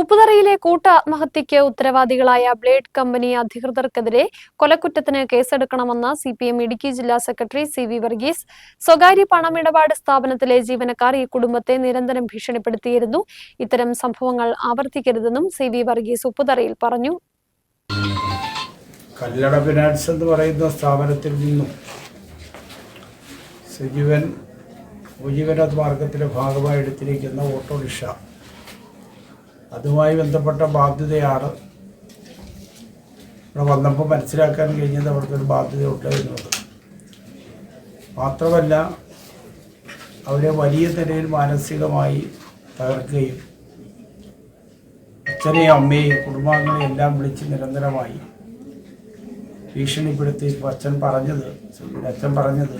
ഉപ്പുതറയിലെ കൂട്ട ആത്മഹത്യയ്ക്ക് ഉത്തരവാദികളായ ബ്ലേഡ് കമ്പനി അധികൃതർക്കെതിരെ കൊലക്കുറ്റത്തിന് കേസെടുക്കണമെന്ന് സി പി എം ഇടുക്കി ജില്ലാ സെക്രട്ടറി സി വി വർഗീസ്. സ്വകാര്യ പണമിടപാട് സ്ഥാപനത്തിലെ ജീവനക്കാർ ഈ കുടുംബത്തെ നിരന്തരം ഭീഷണിപ്പെടുത്തിയിരുന്നു. ഇത്തരം സംഭവങ്ങൾ ആവർത്തിക്കരുതെന്നും സി വി വർഗീസ് ഉപ്പുതറയിൽ പറഞ്ഞു. കല്ലട ഫിനാൻസ് എന്ന് പറയുന്ന സ്ഥാപനത്തിൽ നിന്നും ഭാഗമായി എടുത്തിരിക്കുന്ന ഓട്ടോറിക്ഷ അതുമായി ബന്ധപ്പെട്ട ബാധ്യതയാണ്. ഇവിടെ വന്നപ്പോൾ മനസ്സിലാക്കാൻ കഴിഞ്ഞത് അവർക്ക് ഒരു ബാധ്യതയുണ്ട് എന്നുള്ളത്. മാത്രമല്ല അവരെ വലിയ നിലയിൽ മാനസികമായി തകർക്കുകയും അച്ഛനെയും അമ്മയെയും കുടുംബാംഗങ്ങളെയും എല്ലാം വിളിച്ച് നിരന്തരമായി ഭീഷണിപ്പെടുത്തി അച്ഛൻ പറഞ്ഞത് അച്ഛൻ പറഞ്ഞത്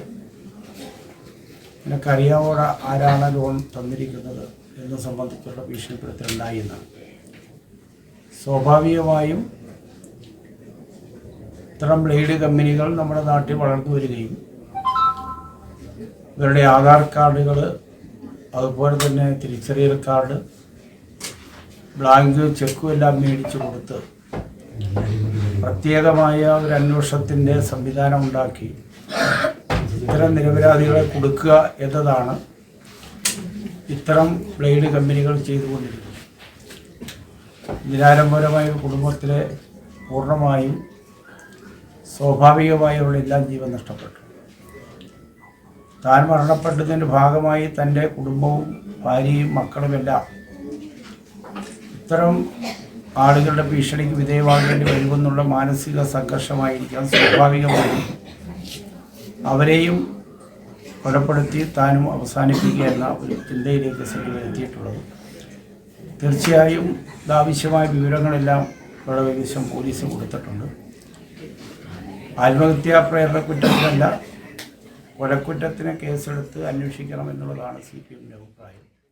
നിനക്കറിയാവോട ആരാണ് ലോൺ തന്നിരിക്കുന്നത്? എന്ന് സംബന്ധിച്ചുള്ള ഭീഷണിപ്പെടുത്തലുണ്ടായി എന്നാണ്. സ്വാഭാവികമായും ഇത്തരം ബ്ലേഡ് കമ്പനികൾ നമ്മുടെ നാട്ടിൽ വളർന്നു വരികയും ഇവരുടെ ആധാർ കാർഡുകൾ അതുപോലെ തന്നെ തിരിച്ചറിയൽ കാർഡ് ബ്ലാങ്ക് ചെക്കും എല്ലാം മേടിച്ചു കൊടുത്ത് പ്രത്യേകമായ ഒരു അന്വേഷണത്തിന്റെ സംവിധാനം ഉണ്ടാക്കി ഇത്തരം നിരപരാധികളെ കൊടുക്കുക എന്നതാണ് ഇത്തരം ബ്ലേഡ് കമ്പനികൾ ചെയ്തുകൊണ്ടിരിക്കുന്നത് നിരാലംബരമായ കുടുംബത്തിലെ പൂർണമായും സ്വാഭാവികമായുള്ള എല്ലാം ജീവൻ നഷ്ടപ്പെട്ടു. താൻ മരണപ്പെട്ടതിന്റെ ഭാഗമായി തന്റെ കുടുംബവും ഭാര്യയും മക്കളുമെല്ലാം ഇത്തരം ആളുകളുടെ ഭീഷണിക്ക് വിധേയമാകേണ്ടി വരുമെന്നുള്ള മാനസിക സംഘർഷമായിരിക്കാം സ്വാഭാവികമായി അവരെയും കൊലപ്പെടുത്തി താനും അവസാനിപ്പിക്കുക എന്ന ഒരു ചിന്തയിലേക്ക് സെറ്റിൽ എത്തിയിട്ടുള്ളത്. തീർച്ചയായും ഇതാവശ്യമായ വിവരങ്ങളെല്ലാം ഇവിടെ ഏകദേശം പോലീസ് കൊടുത്തിട്ടുണ്ട്. ആത്മഹത്യാ പ്രേരണ കുറ്റത്തിനല്ല കൊലക്കുറ്റത്തിന് കേസെടുത്ത് അന്വേഷിക്കണം എന്നുള്ളതാണ് സി പി എമ്മിന്റെ അഭിപ്രായം.